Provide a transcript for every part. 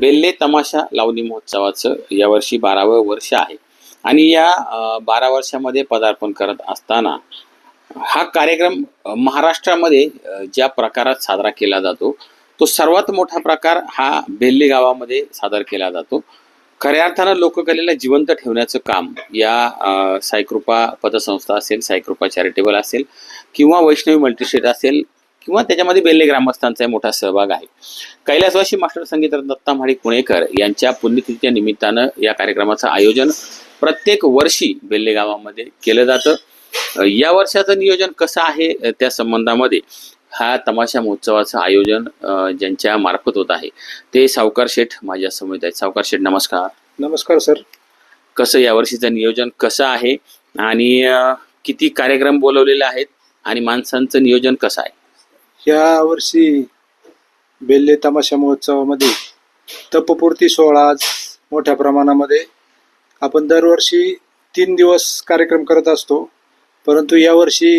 बेल्ले तमाशा लावणी महोत्सवाचं यावर्षी बारावं वर्ष आहे. आणि या बारा वर्षामध्ये पदार्पण करत असताना हा कार्यक्रम महाराष्ट्रामध्ये ज्या प्रकारात साजरा केला जातो तो सर्वात मोठा प्रकार हा बेल्ले गावामध्ये सादर केला जातो. खऱ्या अर्थानं लोककलेला जिवंत ठेवण्याचं काम या अ, साईकृपा पतसंस्था असेल साईकृपा चॅरिटेबल असेल किंवा वैष्णवी मल्टीस्टेट असेल किंवा त्याच्यामध्ये बेल्ले ग्रामस्थांचा मोठा सहभाग आहे. कैलासवासी मास्टर संगीत दत्ता महाडिक पुणेकर यांच्या पुण्यतिथीच्या निमित्तानं या कार्यक्रमाचं आयोजन प्रत्येक वर्षी बेल्ले गावामध्ये केलं जातं. या वर्षाचं नियोजन कसं आहे त्या संबंधामध्ये हा तमाशा महोत्सवाचं आयोजन ज्यांच्या मार्फत होत आहे ते सावकार शेठ माझ्यासमोर आहेत. सावकार शेठ नमस्कार. नमस्कार सर. कसं यावर्षीचं नियोजन कसं आहे आणि किती कार्यक्रम बोलवलेले आहेत आणि माणसांचं नियोजन कसं आहे? या वर्षी बेल्ले तमाशा महोत्सवामध्ये तपपूर्ती सोहळा आज मोठ्या प्रमाणामध्ये. आपण दरवर्षी तीन दिवस कार्यक्रम करत असतो परंतु यावर्षी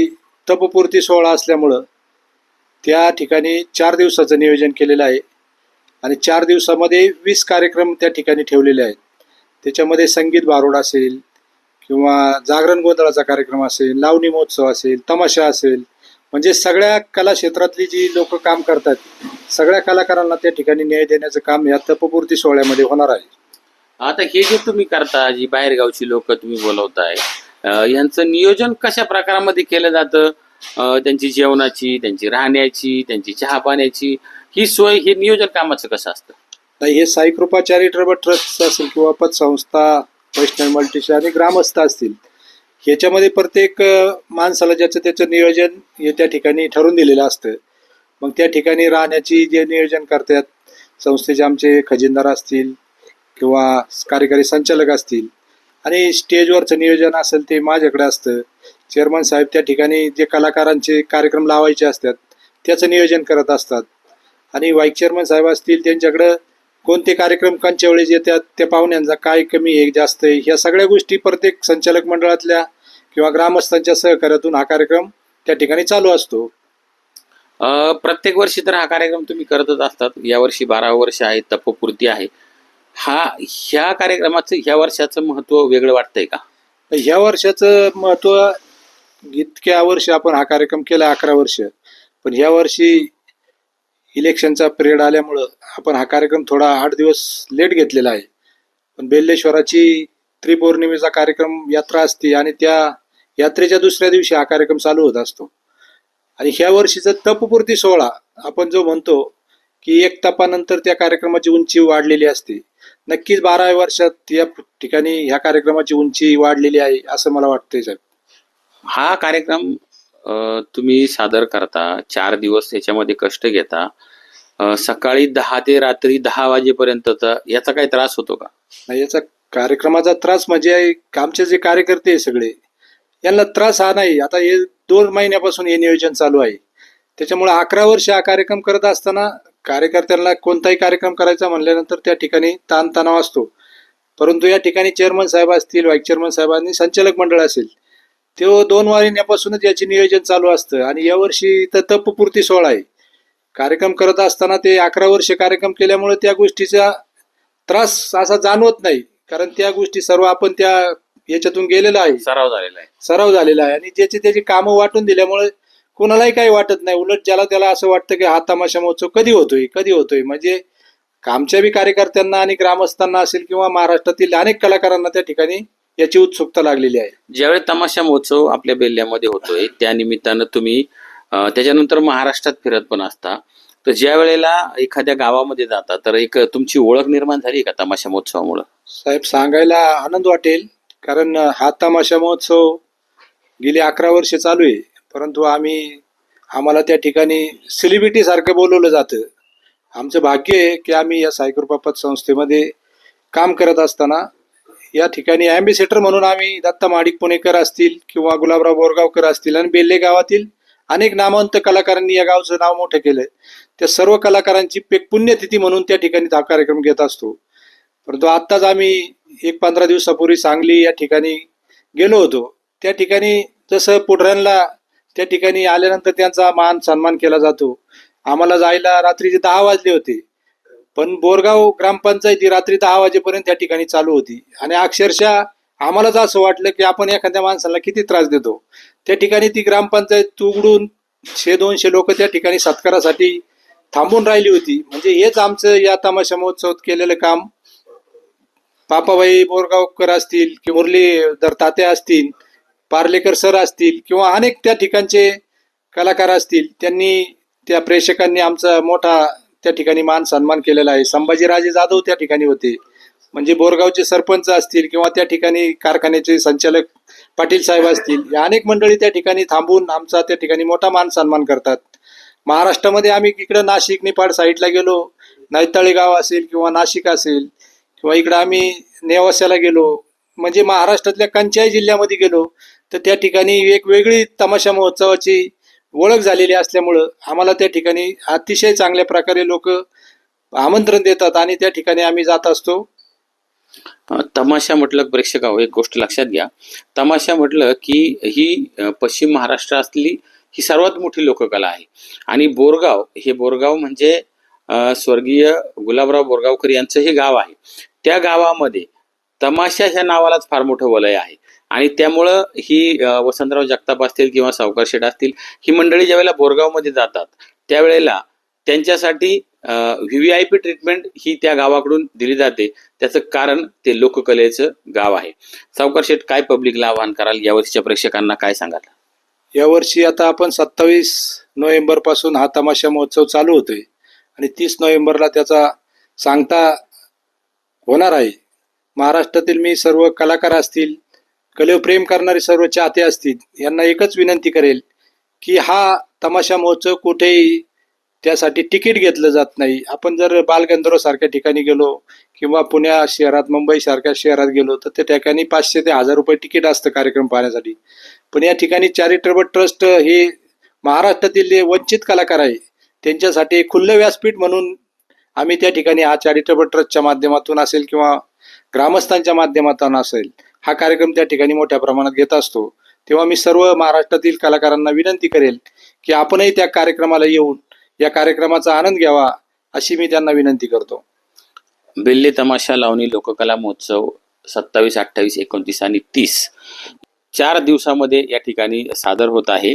तपपूर्ती सोहळा असल्यामुळं त्या ठिकाणी चार दिवसाचं नियोजन केलेलं आहे आणि चार दिवसामध्ये वीस कार्यक्रम त्या ठिकाणी ठेवलेले आहेत. त्याच्यामध्ये संगीत भारुड असेल किंवा जागरण गोंधळाचा कार्यक्रम असेल लावणी महोत्सव असेल तमाशा असेल म्हणजे सगळ्या कला क्षेत्रातली जी लोक काम करतात सगळ्या कलाकारांना त्या ठिकाणी न्याय देण्याचं काम या तपपूर्ती सोहळ्यामध्ये होणार आहे. आता हे जे तुम्ही करता जी बाहेरगावची लोक तुम्ही बोलवताय यांचं नियोजन कशा प्रकारामध्ये केलं जातं? त्यांची जेवणाची त्यांची राहण्याची त्यांची चहा पाण्याची ही सोय हे नियोजन कामाचं कसं असतं? नाही हे साईकृपा चॅरिटेबल ट्रस्ट असेल किंवा पतसंस्था वैष्णव मल्टीशा आणि ग्रामस्थ असतील ह्याच्यामध्ये प्रत्येक माणसाला ज्याचं त्याचं नियोजन हे त्या ठिकाणी ठरवून दिलेलं असतं. मग त्या ठिकाणी राहण्याची जे नियोजन करतात संस्थेचे आमचे खजिनदार असतील किंवा कार्यकारी संचालक असतील आणि स्टेजवरचं नियोजन असेल ते माझ्याकडे असतं. चेअरमन साहेब त्या ठिकाणी जे कलाकारांचे कार्यक्रम लावायचे असतात त्याचं नियोजन करत असतात. आणि व्हाईस चेअरमन साहेब असतील त्यांच्याकडं कोणते कार्यक्रम कोणच्या वेळेस येतात त्या पाहुण्यांचा काय कमी आहे जास्त आहे ह्या सगळ्या गोष्टी प्रत्येक संचालक मंडळातल्या किंवा ग्रामस्थांच्या सहकार्यातून हा कार्यक्रम त्या ठिकाणी चालू असतो. प्रत्येक वर्षी तर हा कार्यक्रम तुम्ही करतच असतात. यावर्षी बारा वर्ष आहे तपपूर्ती आहे. हा ह्या कार्यक्रमाचं ह्या वर्षाचं महत्त्व वेगळं वाटतंय का? ह्या वर्षाचं महत्त्व इतक्या वर्ष आपण हा कार्यक्रम केला अकरा वर्ष. पण ह्या वर्षी इलेक्शनचा पिरियड आल्यामुळं आपण हा कार्यक्रम थोडा आठ दिवस लेट घेतलेला आहे. पण बेल्लेश्वराची त्रिपौर्णिमेचा कार्यक्रम यात्रा असते आणि त्या यात्रेच्या दुसऱ्या दिवशी हा कार्यक्रम चालू होत असतो. आणि ह्या वर्षीचा तपपूर्ती सोहळा आपण जो म्हणतो की एक तपानंतर त्या कार्यक्रमाची उंची वाढलेली असते. नक्कीच बाराव्या वर्षात या ठिकाणी ह्या कार्यक्रमाची उंची वाढलेली आहे असं मला वाटतंय साहेब. हा कार्यक्रम तुम्ही सादर करता चार दिवस याच्यामध्ये कष्ट घेता. सकाळी दहा ते रात्री दहा वाजेपर्यंतचा याचा काही त्रास होतो का? नाही, याचा कार्यक्रमाचा त्रास म्हणजे आमचे जे कार्यकर्ते सगळे यांना त्रास हा नाही. आता हे दोन महिन्यापासून हे नियोजन चालू आहे. त्याच्यामुळे अकरा वर्ष हा कार्यक्रम करत असताना कार्यकर्त्यांना कोणताही कार्यक्रम करायचा म्हणल्यानंतर त्या ठिकाणी ताणतणाव असतो. परंतु या ठिकाणी चेअरमन साहेब असतील व्हाईस चेअरमन साहेबांनी संचालक मंडळ असेल तो दोन महिन्यापासूनच याचे नियोजन चालू असतं आणि यावर्षी तर तपपूर्ती सोहळा आहे. कार्यक्रम करत असताना ते अकरा वर्ष कार्यक्रम केल्यामुळे त्या गोष्टीचा त्रास असा जाणवत नाही. कारण त्या गोष्टी सर्व आपण त्या याच्यातून गेलेलो आहे. सराव झालेला आहे. सराव झालेला आहे. आणि ज्याची त्याची कामं वाटून दिल्यामुळे कोणालाही काही वाटत नाही. उलट ज्याला त्याला असं वाटतं की हा तमाशा महोत्सव कधी होतोय? कधी होतोय? म्हणजे आमच्या बी कार्यकर्त्यांना आणि ग्रामस्थांना असेल किंवा महाराष्ट्रातील अनेक कलाकारांना त्या ठिकाणी याची उत्सुकता लागलेली आहे. ज्यावेळी तमाशा महोत्सव आपल्या बेल्ल्यामध्ये होतोय त्या निमित्तानं तुम्ही त्याच्यानंतर महाराष्ट्रात फिरत पण असता. तर ज्या वेळेला एखाद्या गावामध्ये जाता तर एक तुमची ओळख निर्माण झाली का तमाशा महोत्सवामुळं? साहेब सांगायला आनंद वाटेल. कारण हा तमाशा महोत्सव गेली अकरा वर्ष चालू आहे. परंतु आम्ही आम्हाला त्या ठिकाणी सेलिब्रिटीसारखं बोलवलं जातं. आमचं भाग्य आहे की आम्ही या सायकृपापत संस्थेमध्ये काम करत असताना या ठिकाणी ॲम्बेसेटर म्हणून आम्ही दत्ता माडिक पुणेकर असतील किंवा गुलाबराव बोरगावकर असतील आणि बेल्ले गावातील अनेक नामवंत कलाकारांनी या गावचं नाव मोठं केलं त्या सर्व कलाकारांची पे- पुण्यतिथी म्हणून त्या ठिकाणी हा कार्यक्रम घेत असतो. परंतु आत्ताच आम्ही एक पंधरा दिवसापूर्वी सांगली या ठिकाणी गेलो होतो. त्या ठिकाणी जसं पुढऱ्यांना त्या ठिकाणी आल्यानंतर त्यांचा मान सन्मान केला जातो. आम्हाला जायला रात्रीचे दहा वाजले होते. पण बोरगाव ग्रामपंचायती रात्री दहा वाजेपर्यंत त्या ठिकाणी चालू होती. आणि अक्षरशः आम्हालाच असं वाटलं की आपण एखाद्या माणसाला किती त्रास देतो. त्या ठिकाणी ती ग्रामपंचायत उघडून शे दोनशे लोक त्या ठिकाणी सत्कारासाठी थांबून राहिली होती. म्हणजे हेच आमचं या तमाशा महोत्सवात केलेलं काम. पापाबाई बोरगावकर असतील की मुरलीधर तात्या असतील पार्लेकर सर असतील किंवा अनेक त्या ठिकाणचे कलाकार असतील त्यांनी त्या प्रेक्षकांनी आमचा मोठा त्या ठिकाणी मान सन्मान केलेला आहे. संभाजीराजे जाधव त्या ठिकाणी होते. म्हणजे बोरगावचे सरपंच असतील किंवा त्या ठिकाणी कारखान्याचे संचालक पाटील साहेब असतील या अनेक मंडळी त्या ठिकाणी थांबून आमचा त्या ठिकाणी मोठा मान सन्मान करतात. महाराष्ट्रामध्ये आम्ही इकडं नाशिक निपाड साईडला गेलो. नैताळी गाव असेल किंवा नाशिक असेल किंवा इकडं आम्ही नेवास्याला गेलो म्हणजे महाराष्ट्रातल्या कंचाई जिल्ह्यामध्ये गेलो तर त्या ठिकाणी एक वेगळी तमाशा महोत्सवाची ओळख झालेली असल्यामुळं आम्हाला त्या ठिकाणी अतिशय चांगल्या प्रकारे लोक आमंत्रण देतात आणि त्या ठिकाणी आम्ही जात असतो. तमाशा म्हटलं प्रेक्षक एक गोष्ट लक्षात घ्या. तमाशा म्हटलं की ही पश्चिम पश्चिम महाराष्ट्रातली ही सर्वात मोठी लोककला आहे. आणि बोरगाव हे बोरगाव म्हणजे स्वर्गीय गुलाबराव बोरगावकर यांचं हे गाव आहे. त्या गावामध्ये तमाशा ह्या नावालाच फार मोठं वलय आहे. आणि त्यामुळं ही वसंतराव जगताप असतील किंवा सावकार शेठ असतील ही मंडळी ज्यावेळेला बोरगावमध्ये जातात त्यावेळेला त्यांच्यासाठी V V I P treatment ही त्या गावाकडून दिली जाते. त्याचं कारण ते लोककलेचं गाव आहे. सावकार शेठ काय पब्लिकला आवाहन कराल? यावर्षीच्या प्रेक्षकांना काय सांगाल? यावर्षी आता आपण सत्तावीस नोव्हेंबरपासून हा तमाशा महोत्सव चालू होतोय. आणि तीस नोव्हेंबरला त्याचा सांगता होणार आहे. महाराष्ट्रातील मी सर्व कलाकार असतील कलेवर प्रेम करणारे सर्व चाहते असतील यांना एकच विनंती करेल की हा तमाशा महोत्सव कुठेही त्यासाठी तिकीट घेतलं जात नाही. आपण जर बालगंधर्व सारख्या ठिकाणी गेलो किंवा पुण्या शहरात मुंबई सारख्या शहरात गेलो तर त्या ठिकाणी पाचशे ते हजार रुपये तिकीट असतं कार्यक्रम पाहण्यासाठी. पण या ठिकाणी चॅरिटेबल ट्रस्ट हे महाराष्ट्रातील जे वंचित कलाकार आहे त्यांच्यासाठी खुल्लं व्यासपीठ म्हणून आम्ही त्या ठिकाणी हा चॅरिटेबल ट्रस्टच्या माध्यमातून असेल किंवा ग्रामस्थांच्या माध्यमातून असेल हा कार्यक्रम त्या ठिकाणी मोठ्या प्रमाणात घेत असतो. तेव्हा मी सर्व महाराष्ट्रातील कलाकारांना विनंती करेल की आपणही त्या कार्यक्रमाला येऊन या कार्यक्रमाचा आनंद घ्यावा अशी मी त्यांना विनंती करतो. बेल्ले तमाशा लावणी लोककला महोत्सव सत्तावीस अठ्ठावीस एकोणतीस आणि तीस चार दिवसामध्ये या ठिकाणी सादर होत आहे.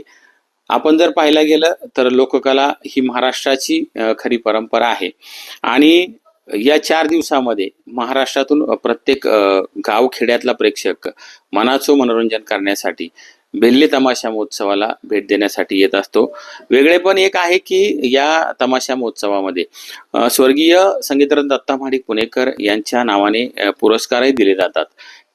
आपण जर पाहायला गेलं तर लोककला ही महाराष्ट्राची खरी परंपरा आहे. आणि या चार दिवसामध्ये महाराष्ट्रातून प्रत्येक गावखेड्यातला प्रेक्षक मनाचं मनोरंजन करण्यासाठी बेल्ले तमाशा महोत्सवाला भेट देण्यासाठी येत असतो. वेगळे पण एक आहे की या तमाशा महोत्सवामध्ये स्वर्गीय संगीतरत्न दत्ता महाडिक पुणेकर यांच्या नावाने पुरस्कारही दिले जातात.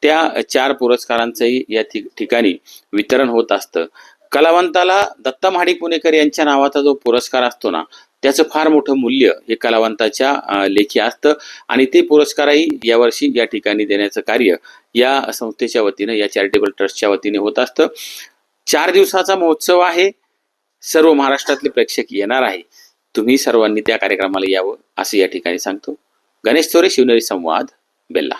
त्या चार पुरस्कारांचंही या ठिक- ठिकाणी वितरण होत असतं. कलावंताला दत्ता महाडिक पुणेकर यांच्या नावाचा जो पुरस्कार असतो ना त्याचं फार मोठं मूल्य हे कलावंताच्या लेखी असतं. आणि ते पुरस्कारही यावर्षी या ठिकाणी देण्याचं कार्य या संस्थेच्या वतीनं या चॅरिटेबल ट्रस्टच्या वतीने होत असतं. चार दिवसाचा महोत्सव आहे. सर्व महाराष्ट्रातले प्रेक्षक येणार आहे. तुम्ही सर्वांनी त्या कार्यक्रमाला यावं असं या ठिकाणी सांगतो. गणेश चोरे शिवनेरी संवाद बेल्ला.